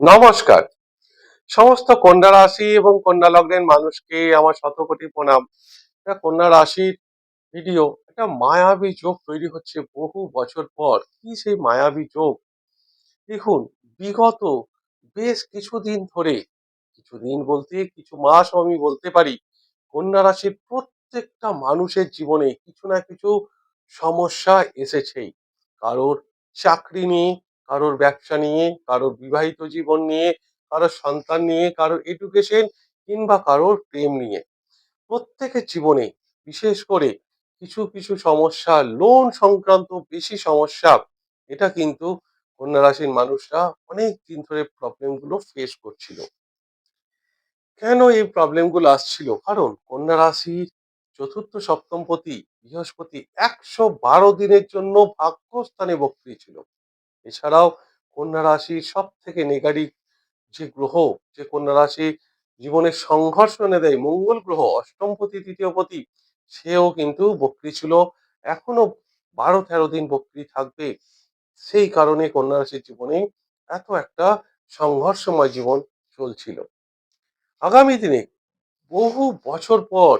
নমস্কার। সমস্ত কন্যা রাশি এবং কন্যা লগ্নের মানুষকে আমার শতকোটি প্রণাম। এটা কন্যা রাশির ভিডিও একটা মায়াবী যোগ তৈরি হচ্ছে বহু বছর পর। কি সেই মায়াবী যোগ দেখুন, বিগত বেশ কিছুদিন ধরে, কিছুদিন বলতে কিছু মাস আমি বলতে পারি, কন্যা রাশির প্রত্যেকটা মানুষের জীবনে কিছু না কিছু সমস্যা এসেছেই। কারোর চাকরি নিয়ে কারোর ব্যবসা নিয়ে, কারোর বিবাহিত জীবন নিয়ে, কারোর সন্তান নিয়ে, কারোর এডুকেশন কিংবা কারোর প্রেম নিয়ে। প্রত্যেকের জীবনে, বিশেষ করে কিছু কিছু সমস্যা লোন সংক্রান্ত বেশি সমস্যা, এটা কিন্তু কন্যা রাশির মানুষরা অনেক দিন ধরে প্রবলেমগুলো ফেস করছিল। কেন এই প্রবলেমগুলো আসছিল? কারণ কন্যা রাশির চতুর্থ সপ্তমপতি বৃহস্পতি একশো বারো দিনের জন্য ভাগ্যস্থানে বক্রী ছিল। এছাড়াও কন্যা রাশির সব থেকে নেগাটিভ যে গ্রহ, যে কন্যা রাশি জীবনের সংঘর্ষ এনে দেয়, মঙ্গল গ্রহ অষ্টমপতি তৃতীয়পতি সেও কিন্তু বক্রী ছিল। এখনও বারো তেরো দিন বক্রী থাকবে। সেই কারণে কন্যা রাশির জীবনে এত একটা সংঘর্ষময় জীবন চলছিল। আগামী দিনে বহু বছর পর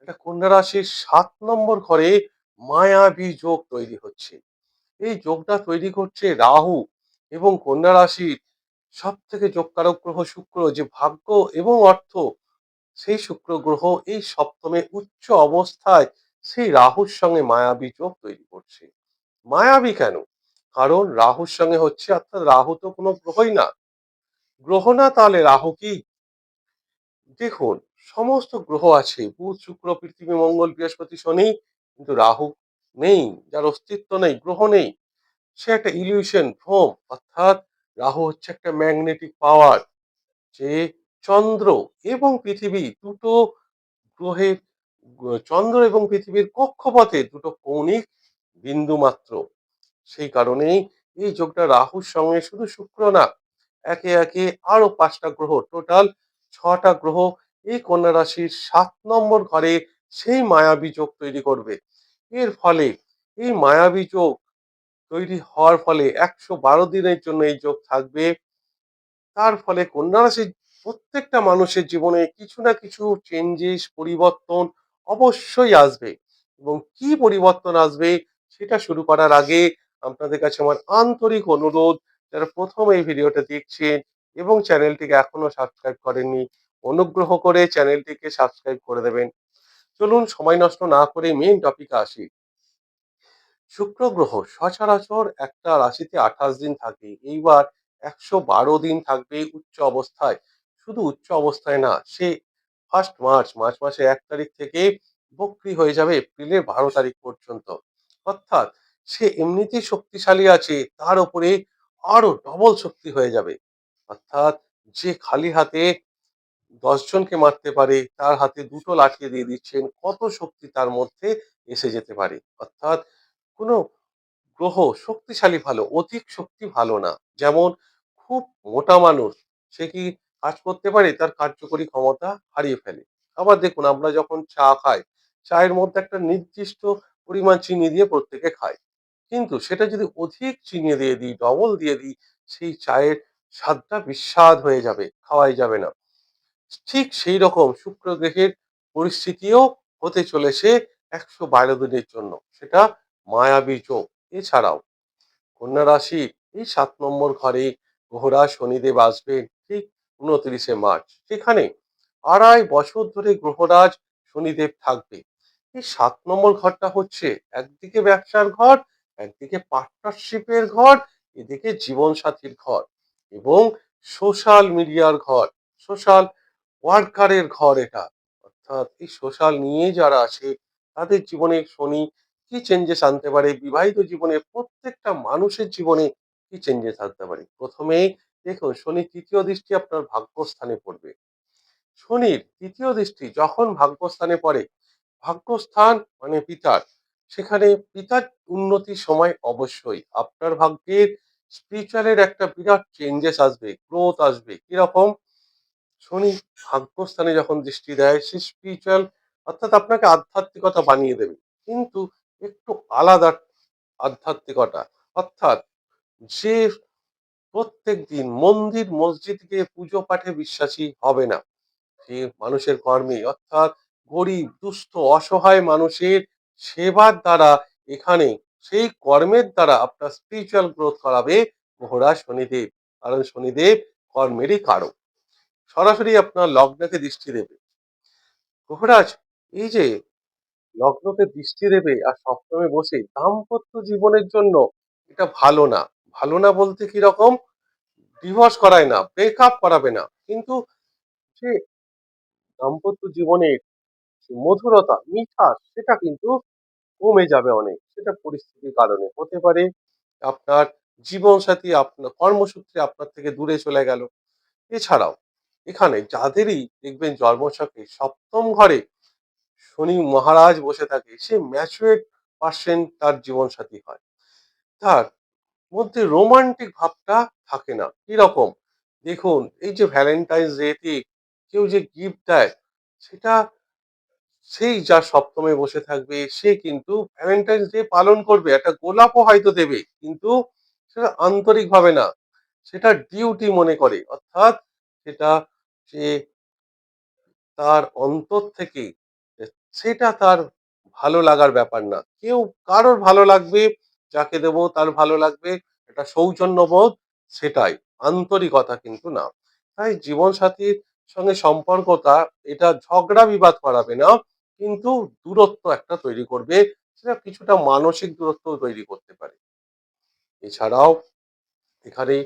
একটা কন্যা রাশির সাত নম্বর ঘরে মায়াবী যোগ তৈরি হচ্ছে। এই যোগটা তৈরি করছে রাহু এবং কন্যা রাশির সব থেকে যোগকারক গ্রহ শুক্র যে ভাগ্য এবং অর্থ, সেই শুক্র গ্রহ এই সপ্তমে উচ্চ অবস্থায় সেই রাহুর সঙ্গে মায়াবী যোগ তৈরি করছে। মায়াবী কেন? কারণ রাহুর সঙ্গে হচ্ছে অর্থাৎ রাহু তো কোনো গ্রহই না। গ্রহ না তাহলে রাহু কি? দেখুন, সমস্ত গ্রহ আছে, বুধ, শুক্র, পৃথিবী, মঙ্গল, বৃহস্পতি, শনি, কিন্তু রাহু নেই, যার অস্তিত্ব নেই, গ্রহ নেই। সে একটা ইলিউশন ভ্রম অর্থাৎ রাহু হচ্ছে একটা ম্যাগনেটিক পাওয়ার যে চন্দ্র এবং পৃথিবী দুটো গ্রহের চন্দ্র এবং পৃথিবীর কক্ষপথে দুটো কৌণিক বিন্দু মাত্র। সেই কারণেই এই যোগটা রাহুর সঙ্গে শুধু শুক্র না, একে একে আরও পাঁচটা গ্রহ টোটাল ছটা গ্রহ এই কন্যা রাশির সাত নম্বর ঘরে সেই মায়াবী যোগ তৈরি করবে। এর ফলে এই মায়াবী যোগ তৈরি হওয়ার ফলে একশো বারো দিনের জন্য এই যোগ থাকবে। তার ফলে কন্যা রাশির প্রত্যেকটা মানুষের জীবনে কিছু না কিছু চেঞ্জেস পরিবর্তন অবশ্যই আসবে এবং কি পরিবর্তন আসবে সেটা শুরু করার আগে আপনাদের কাছে আমার আন্তরিক অনুরোধ, যারা প্রথম এই ভিডিওটা দেখছেন এবং চ্যানেলটিকে এখনও সাবস্ক্রাইব করেননি, অনুগ্রহ করে চ্যানেলটিকে সাবস্ক্রাইব করে দেবেন। চলুন সময় নষ্ট না করে মেইন টপিকে আসি। শুক্র গ্রহ সচরাচর একটা রাশিতে আঠাশ দিন থাকে, এইবার একশো বারো দিন থাকবে উচ্চ অবস্থায়। শুধু উচ্চ অবস্থায় না, সে ফার্স্ট মার্চ মার্চ মাসের এক তারিখ থেকে বক্রি হয়ে যাবে এপ্রিলের বারো তারিখ পর্যন্ত। অর্থাৎ সে এমনিতেই শক্তিশালী আছে, তার উপরে আরও ডবল শক্তি হয়ে যাবে। অর্থাৎ যে খালি হাতে দশ জনকে মারতে পারে, তার হাতে দুটো লাঠি দিয়ে দিচ্ছেন, কত শক্তি তার মধ্যে এসে যেতে পারে? অর্থাৎ কোনো গ্রহ শক্তিশালী ভালো, অধিক শক্তি ভালো না। যেমন খুব মোটা মানুষ, সে কি কাজ করতে পারে? তার কার্যকরী ক্ষমতা হারিয়ে ফেলে। আবার দেখুন, আমরা যখন চা খাই, চায়ের মধ্যে একটা নির্দিষ্ট পরিমাণ চিনি দিয়ে প্রত্যেকে খায় কিন্তু সেটা যদি অধিক চিনি দিয়ে দিই ডবল দিয়ে দিই, সেই চায়ের স্বাদটা বিস্বাদ হয়ে যাবে, খাওয়াই যাবে না। ঠিক সেই রকম শুক্র গ্রহের পরিস্থিতিও হতে চলেছে একশো বারো দিনের জন্য। সেটা মায়াবী যোগ। এছাড়াও কন্যা রাশি এই সাত নম্বর ঘরে ঘোড়া শনিদেব আসবেন ঠিক উনত্রিশে মার্চ। সেখানে আড়াই বছর ধরে গ্রহরাজ শনিদেব থাকবে। এই সাত নম্বর ঘরটা হচ্ছে একদিকে ব্যবসার ঘর, একদিকে পার্টনারশিপের ঘর, এদিকে জীবন সাথীর ঘর এবং সোশ্যাল মিডিয়ার ঘর। সোশ্যাল ওয়ার্কারের ঘর এটা। অর্থাৎ এই সোশ্যাল নিয়ে যারা আছে, তাদের জীবনে শনি কি চেঞ্জেস আনতে পারে? বিবাহিত জীবনে প্রত্যেকটা মানুষের জীবনে কি চেঞ্জেস আনতে পারে? প্রথমে দেখুন শনি তৃতীয় দৃষ্টি আপনার ভাগ্যস্থানে পড়বে। শনির তৃতীয় দৃষ্টি যখন ভাগ্যস্থানে পড়ে, ভাগ্যস্থান মানে পিতার। সেখানে পিতার উন্নতির সময় অবশ্যই। আপনার ভাগ্যের স্পিরিচুয়ালের একটা বিরাট চেঞ্জেস আসবে গ্রোথ আসবে। কীরকম? শনি, ভাগ্যস্থানে যখন দৃষ্টি দেয়, সে স্পিরিচুয়াল অর্থাৎ আপনাকে আধ্যাত্মিকতা বানিয়ে দেবে। কিন্তু একটু আলাদা আধ্যাত্মিকতা, অর্থাৎ যে প্রত্যেক দিন মন্দির মসজিদ গিয়ে পুজো পাঠে বিশ্বাসী হবে না। সে মানুষের কর্মে, অর্থাৎ গরিব, দুস্থ, অসহায় মানুষের সেবার দ্বারা এখানে সেই কর্মের দ্বারা আপনার স্পিরিচুয়াল গ্রোথ করাবে। মহারাজ শনিদেব, কারণ শনিদেব কর্মেরই কারক। সরাসরি আপনার লগ্নকে দৃষ্টি দেবে। মহারাজ, এই যে লগ্নকে দৃষ্টি দেবে আর সপ্তমে বসে দাম্পত্য জীবনের জন্য এটা ভালো না। ভালো না বলতে কি রকম? ডিভোর্স করায় না ব্রেকআপ করাবে না। কিন্তু যে দাম্পত্য জীবনের মধুরতা মিঠাস সেটা কিন্তু কমে যাবে অনেক। সেটা পরিস্থিতির কারণে। হতে পারে আপনার জীবনসাথী, আপনার কর্মসূত্রে আপনার থেকে দূরে চলে গেল। এছাড়াও এখানে যাদেরই দেখবেন জন্মছকে সপ্তম ঘরে শনি মহারাজ বসে থাকে, সে ম্যাচুরেট পার্সেন্ট তার জীবনসাথী হয়। তার মধ্যে রোমান্টিক ভাবটা থাকে না। কীরকম? দেখুন, এই যে ভ্যালেন্টাইন্স ডেতে কেউ যে গিফট দেয়, সেটা সেই যা সপ্তমে বসে থাকবে, সে কিন্তু ভ্যালেন্টাইন্স ডে পালন করবে। একটা গোলাপও হয়তো দেবে, কিন্তু সেটা আন্তরিক ভাবে না। সেটা ডিউটি মনে করে, অর্থাৎ সেটা সে তার অন্তর থেকে সেটা তার ভালো লাগার ব্যাপার না। কেউ কারোর ভালো লাগবে, যাকে দেবো তার ভালো লাগবে এটা সৌজন্যবোধ সেটাই, আন্তরিকতা কিন্তু না। তাই জীবন সাথীর সঙ্গে সম্পর্কটা, এটা ঝগড়া বিবাদ করাবে না, কিন্তু দূরত্ব একটা তৈরি করবে, সেটা কিছুটা মানসিক দূরত্ব তৈরি করতে পারে। এছাড়াও এখানে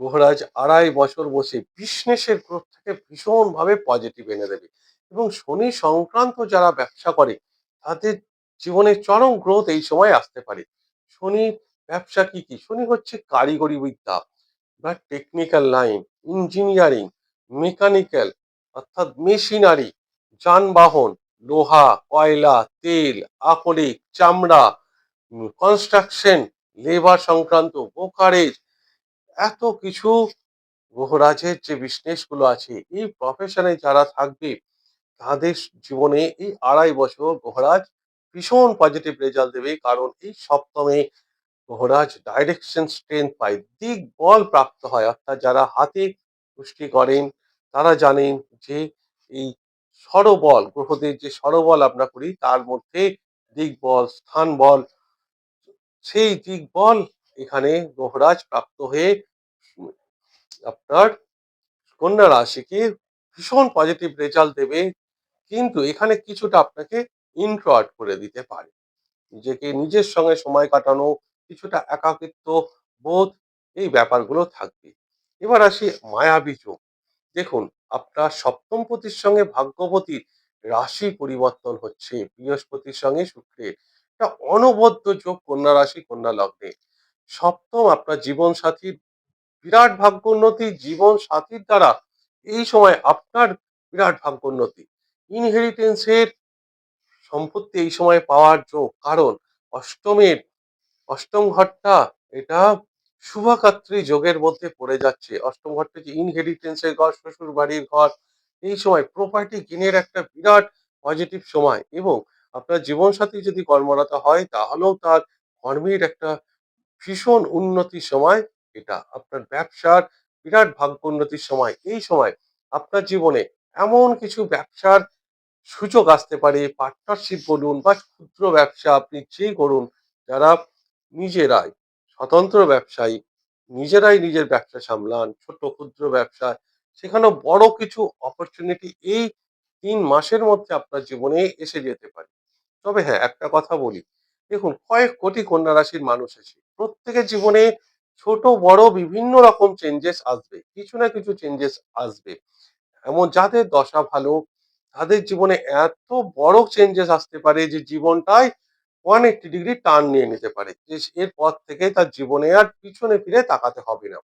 মহারাজ আড়াই বছর বসে বিজনেসের গ্রোথ থেকে ভীষণভাবে পজিটিভ এনে দেবে। এবং শনি সংক্রান্ত যারা ব্যবসা করে, তাদের জীবনে চরম গ্রোথ এই সময় আসতে পারে। শনির ব্যবসা কি কি? শনি হচ্ছে কারিগরি বিদ্যা বা টেকনিক্যাল লাইন ইঞ্জিনিয়ারিং মেকানিক্যাল অর্থাৎ মেশিনারি যানবাহন, লোহা, কয়লা, তেল, আকরিক, চামড়া কনস্ট্রাকশন লেবার সংক্রান্ত ব্রোকারেজ এত কিছু গ্রহরাজের যে বিজনেসগুলো আছে, এই প্রফেশনে যারা থাকবে, তাদের জীবনে এই আড়াই বছর গ্রহরাজ ভীষণ পজিটিভ রেজাল্ট দেবে। কারণ এই সপ্তমে গ্রহরাজ ডাইরেকশন স্ট্রেংথ পায়, দিক বল প্রাপ্ত হয়। অর্থাৎ যারা হাতে পুষ্টি করেন, তারা জানেন যে এই সরবল, গ্রহদের যে সরবল আমরা করি, তার মধ্যে দিক বল, স্থান বল, সেই দিক বল এখানে গ্রহরাজ প্রাপ্ত হয়ে আপনার কন্যা রাশিকে ভীষণ পজিটিভ রেজাল্ট দেবে, কিন্তু এখানে কিছুটা আপনাকে ইন্ট্রোয়ার্ট করে দিতে পারে। নিজেকে নিজের সঙ্গে সময় কাটানো, কিছুটা একাকিত্ব বোধ, এই ব্যাপারগুলো থাকবে। এবার আসি মায়াবী যোগ। দেখুন, আপনার সপ্তম পতির সঙ্গে ভাগ্যবতীর রাশি পরিবর্তন হচ্ছে। বৃহস্পতির সঙ্গে শুক্রের। একটা অনবদ্য যোগ কন্যা রাশি, কন্যা লগ্নে। সপ্তম আপনার জীবন সাথীর বিরাট ভাগ্য উন্নতি জীবন সাথীর দ্বারা এই সময় আপনার বিরাট ভাগ্য উন্নতি। ইনহেরিটেন্সের সম্পত্তি এই সময় পাওয়ার যোগ কারণ, অষ্টমের, অষ্টম ঘরটা এটা শুভাকাত্রী যোগের মধ্যে পড়ে যাচ্ছে। অষ্টম ঘরটা যে ইনহেরিটেন্সের ঘর শ্বশুর বাড়ির ঘর। এই সময় প্রপার্টি গেনের একটা বিরাট পজিটিভ সময় এবং আপনার জীবনসাথী যদি কর্মরত হয়, তাহলেও তার কর্মের একটা ভীষণ উন্নতির সময় এটা। আপনার ব্যবসার বিরাট ভাগ্য উন্নতির সময়। এই সময় আপনার জীবনে এমন কিছু ব্যবসার সুযোগ আসতে পারে পার্টনারশিপ বলুন বা ক্ষুদ্র ব্যবসা আপনি যেই করুন, যারা নিজেরাই স্বতন্ত্র ব্যবসায়ী, নিজেরাই নিজের ব্যবসা সামলান, ছোট ক্ষুদ্র ব্যবসা সেখানে বড় কিছু অপরচুনিটি এই তিন মাসের মধ্যে আপনার জীবনে এসে যেতে পারে। তবে হ্যাঁ একটা কথা বলি দেখুন, কয়েক কোটি কন্যা রাশির মানুষ আছে। প্রত্যেকের জীবনে ছোট, বড় বিভিন্ন রকম চেঞ্জেস আসবে, কিছু না কিছু চেঞ্জেস আসবে। এমন যাদের দশা ভালো, তাদের জীবনে এত বড় চেঞ্জেস আসতে পারে যে জীবনটাই ওয়ান এইট্টি ডিগ্রি টার্ন নিয়ে নিতে পারে। এরপর থেকে তার জীবনে আর পিছনে ফিরে তাকাতে হবে না।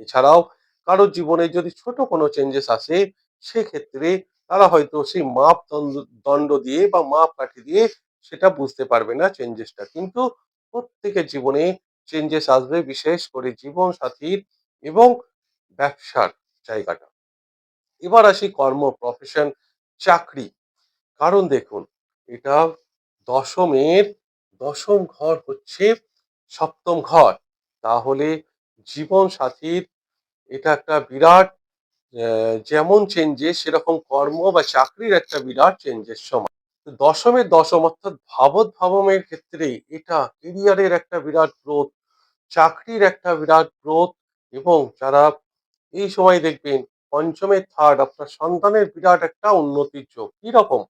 এছাড়াও কারোর জীবনে যদি ছোট কোনো চেঞ্জেস আসে, সেক্ষেত্রে তারা হয়তো সেই মাপ দণ্ড দিয়ে বা মাপ কাঠি দিয়ে সেটা বুঝতে পারবে না চেঞ্জেসটা কিন্তু প্রত্যেকের জীবনে চেঞ্জেস আসবে, বিশেষ করে জীবন সাথীর এবং ব্যবসার জায়গাটা। এবার আসি কর্ম প্রফেশন চাকরি। কারণ দেখুন, এটা দশমের দশম ঘর হচ্ছে সপ্তম ঘর। তাহলে জীবন সাথীর এটা একটা বিরাট যেমন চেঞ্জেস সেরকম কর্ম বা চাকরির একটা বিরাট চেঞ্জের সময়। দশমের দশম অর্থাৎ ভাবত ভাবমের ক্ষেত্রে এটা কেরিয়ারের একটা বিরাট গ্রোথ চাকরির একটা বিরাট গ্রোথ এবং যারা এই সময় দেখবেন পঞ্চমের থার্ড আপনার সন্তানের বিরাট একটা উন্নতির যোগ। কি রকম?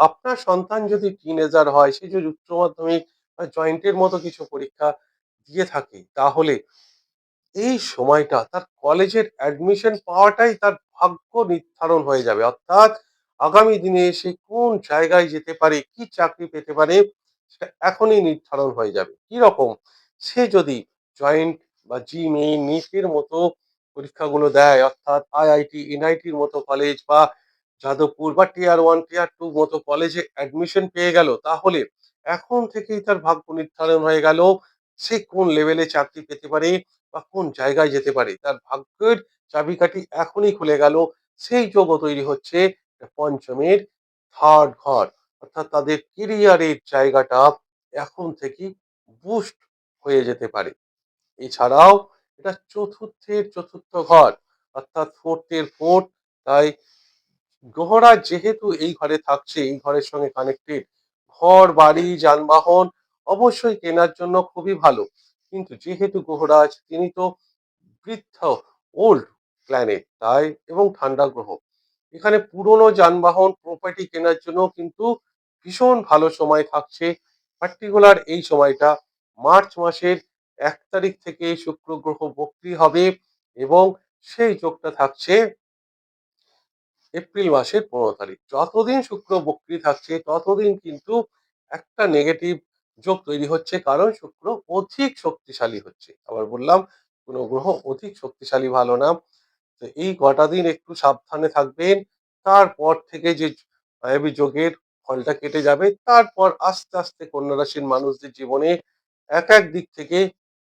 আপনার সন্তান যদি টিনেজার হয়, সে যদি উচ্চ মাধ্যমিক বা জয়েন্টের মতো কিছু পরীক্ষা দিয়ে থাকে, তাহলে এই সময়টা তার কলেজের অ্যাডমিশন পাওয়াটাই তার ভাগ্য নির্ধারণ হয়ে যাবে। অর্থাৎ আগামী দিনে সে কোন জায়গায় যেতে পারে, কি চাকরি পেতে পারে, সেটা এখনই নির্ধারণ হয়ে যাবে। কি রকম সে যদি জয়েন্ট বা জি মেইন নিটের মতো পরীক্ষাগুলো দেয়, অর্থাৎ আইআইটি এনআইটির মতো কলেজ বা যাদবপুর বা টিয়ার ওয়ান টিয়ার টু মতো কলেজে অ্যাডমিশন পেয়ে গেল, তাহলে এখন থেকেই তার ভাগ্য নির্ধারণ হয়ে গেল সে কোন লেভেলে চাকরি পেতে পারে বা কোন জায়গায় যেতে পারে। তার ভাগ্যের চাবিকাঠি এখনই খুলে গেল। সেই যোগও তৈরি হচ্ছে পঞ্চমের থার্ড ঘর অর্থাৎ তাদের কেরিয়ারের জায়গাটা এখন থেকেই বুস্ট হয়ে যেতে পারে। এছাড়াও এটা চতুর্থের চতুর্থ ঘর অর্থাৎ ফোর্থের ফোর্থ তাই গ্রহরা যেহেতু এই ঘরে থাকছে, এই ঘরের সঙ্গে কানেক্টেড ঘর, বাড়ি, যানবাহন অবশ্যই কেনার জন্য খুবই ভালো। কিন্তু যেহেতু গ্রহরাজ তিনি তো বৃদ্ধ ওল্ড প্ল্যানেট তাই এবং ঠান্ডা গ্রহ। এখানে পুরনো যানবাহন প্রপার্টি কেনার জন্য কিন্তু ভীষণ ভালো সময় থাকছে। পার্টিকুলার এই সময়টা মার্চ মাসের এক তারিখ থেকে শুক্র গ্রহ বক্রি হবে এবং সেই যোগটা থাকছে এপ্রিল মাসের পনেরো তারিখ। যতদিন শুক্র বক্রি থাকছে, ততদিন কিন্তু একটা নেগেটিভ যোগ তৈরি হচ্ছে, কারণ শুক্র অধিক শক্তিশালী হচ্ছে। আবার বললাম, কোনো গ্রহ অধিক শক্তিশালী ভালো না। তো এই কটা দিন একটু সাবধানে থাকবেন। তারপর থেকে যে মায়াবী যোগের ফলটা কেটে যাবে, তারপর আস্তে আস্তে কন্যা রাশির মানুষদের জীবনে এক এক দিক থেকে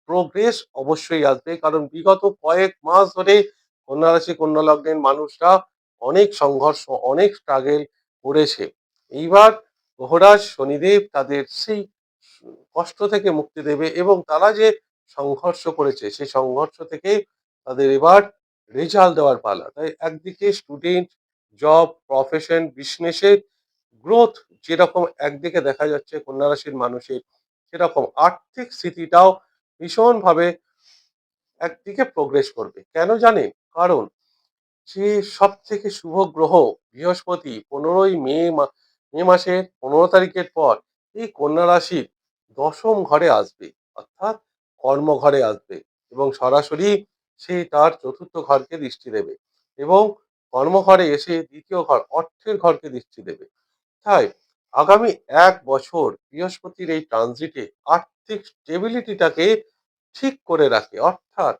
প্রোগ্রেস অবশ্যই আসবে। কারণ বিগত কয়েক মাস ধরে কন্যা রাশি কন্যা লগ্নের মানুষরা অনেক সংঘর্ষ, অনেক স্ট্রাগেল করেছে। এইবার মহারাজ শনিদেব তাদের সেই কষ্ট থেকে মুক্তি দেবে এবং তারা যে সংঘর্ষ করেছে, সেই সংঘর্ষ থেকে তাদের এবার রেজাল্ট দেওয়ার পালা। তাই একদিকে স্টুডেন্ট জব প্রফেশন বিজনেসের গ্রোথ যেরকম একদিকে দেখা যাচ্ছে কন্যা রাশির মানুষের, সেরকম আর্থিক স্থিতিটাও ভীষণভাবে একদিকে প্রোগ্রেস করবে। কেন জানেন? কারণ যে সব থেকে শুভ গ্রহ বৃহস্পতি পনেরোই মে মা- মাসের পনেরো তারিখের পর এই কন্যা রাশির দশম ঘরে আসবে, অর্থাৎ কর্মঘরে আসবে এবং সরাসরি সে তার চতুর্থ ঘরকে দৃষ্টি দেবে এবং কর্মঘরে এসে দ্বিতীয় ঘর, অর্থের ঘরকে দৃষ্টি দেবে। তাই আগামী এক বছর বৃহস্পতির এই ট্রানজিটে আর্থিক স্টেবিলিটিটাকে ঠিক করে রাখে। অর্থাৎ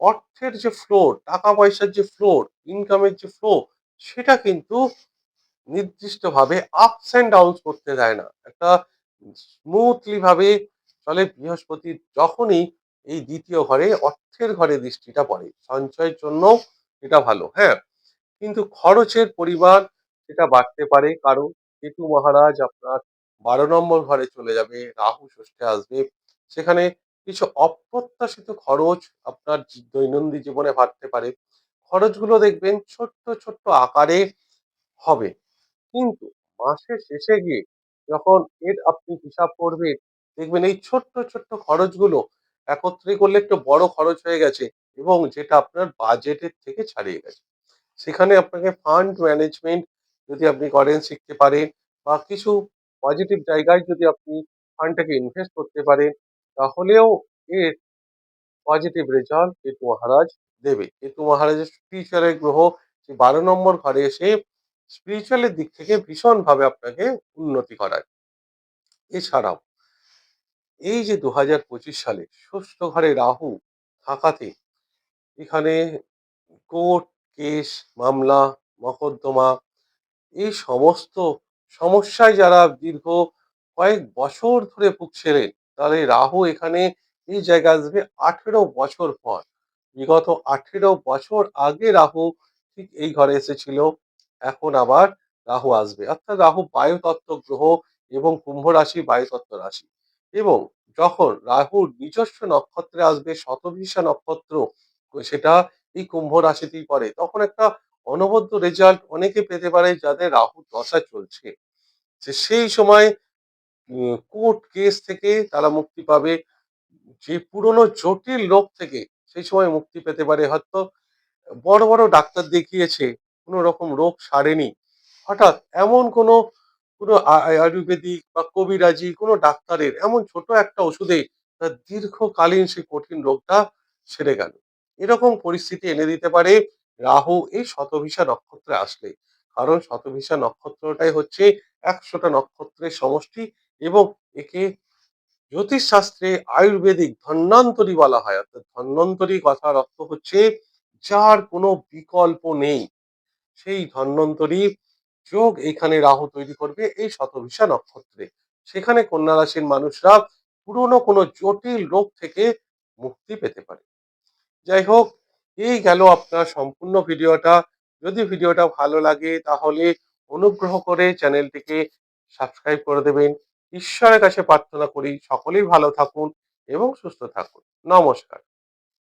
অর্থের যে ফ্লো টাকা পয়সার যে ফ্লো ইনকামের যে ফ্লো সেটা কিন্তু নির্দিষ্টভাবে আপস অ্যান্ড ডাউনস করতে দেয় না। একটা স্মুথলি ভাবে চলে বৃহস্পতি যখনই এই দ্বিতীয় ঘরে অর্থের ঘরে দৃষ্টিটা পড়ে। সঞ্চয়ের জন্য এটা ভালো হ্যাঁ? কিন্তু খরচের পরিমাণ সেটা বাড়তে পারে কারণ কেতু মহারাজ আপনার বারো নম্বর ঘরে চলে যাবে, রাহু ষষ্ঠে আসবে। সেখানে কিছু অপ্রত্যাশিত খরচ আপনার দৈনন্দিন জীবনে বাড়তে পারে। খরচগুলো দেখবেন ছোট্ট ছোট্ট আকারে হবে। কিন্তু মাসের শেষে গিয়ে যখন এর আপনি হিসাব করবেন, দেখবেন এই ছোট্ট ছোট্ট খরচগুলো একত্রে করলে একটু বড় খরচ হয়ে গেছে এবং যেটা আপনার বাজেটের থেকে ছাড়িয়ে গেছে। সেখানে আপনাকে ফান্ড ম্যানেজমেন্ট যদি আপনি করেন শিখতে পারেন বা কিছু পজিটিভ জায়গায় যদি আপনি ফান্ডটাকে ইনভেস্ট করতে পারেন, তাহলেও এর পজিটিভ রেজাল্ট কেতু মহারাজ দেবে। কেতু মহারাজের স্পিরিচুয়ালের গ্রহ সে বারো নম্বর ঘরে এসে স্পিরিচুয়ালের দিক থেকে ভীষণভাবে আপনাকে উন্নতি করায়। এছাড়াও এই যে দু হাজার পঁচিশ সালে ষষ্ঠ ঘরে রাহু থাকাতে এখানে কোর্ট কেস, মামলা, মকদ্দমা এই সমস্ত সমস্যায় যারা দীর্ঘ কয়েক বছর ধরে ভুগছিলেন তাহলে রাহু এখানে এই জায়গায় আসবে আঠেরো বছর পর। বিগত আঠেরো বছর আগে রাহু ঠিক এই ঘরে এসেছিল, এখন আবার রাহু আসবে। অর্থাৎ রাহু বায়ুতত্ত্ব গ্রহ এবং কুম্ভ রাশি বায়ুতত্ত্ব রাশি। এবং যখন রাহুর নিজস্ব নক্ষত্রে আসবে, শতভিসা নক্ষত্র, সেটা এই কুম্ভ রাশিতেই পড়ে, তখন একটা অনবদ্য রেজাল্ট অনেকে পেতে পারে যাদের রাহু দশা চলছে। যে সেই সময় কোর্ট কেস থেকে তারা মুক্তি পাবে। যে পুরনো জটিল রোগ থেকে সেই সময় মুক্তি পেতে পারে হয়তো। বড় বড় ডাক্তার দেখিয়েছে, কোনো রকম রোগ সারেনি। হঠাৎ এমন কোনো কোনো আয়ুর্বেদিক বা কবিরাজি, কোনো ডাক্তারের এমন ছোট একটা ওষুধে তার দীর্ঘকালীন সেই কঠিন রোগটা সেরে গেল। এরকম পরিস্থিতি এনে দিতে পারে রাহু এই শতভিসা নক্ষত্রে আসলে। কারণ শতভিসা নক্ষত্রটাই হচ্ছে একশোটা নক্ষত্রের সমষ্টি এবং একে জ্যোতিষশাস্ত্রে আয়ুর্বেদিক ধন্বন্তরী বলা হয়। অর্থাৎ ধন্যন্তরী কথার অর্থ হচ্ছে যার কোনো বিকল্প নেই। সেই ধন্বন্তরী যোগ এইখানে রাহু তৈরি করবে এই শতভিসা নক্ষত্রে। সেখানে কন্যা রাশির মানুষরা পুরনো কোনো জটিল রোগ থেকে মুক্তি পেতে পারে। যাই হোক, এই গেল আপনার সম্পূর্ণ ভিডিওটা। যদি ভিডিওটা ভালো লাগে তাহলে অনুগ্রহ করে চ্যানেলটিকে সাবস্ক্রাইব করে দেবেন। ঈশ্বরের কাছে প্রার্থনা করি সকলেই ভালো থাকুন এবং সুস্থ থাকুন। নমস্কার।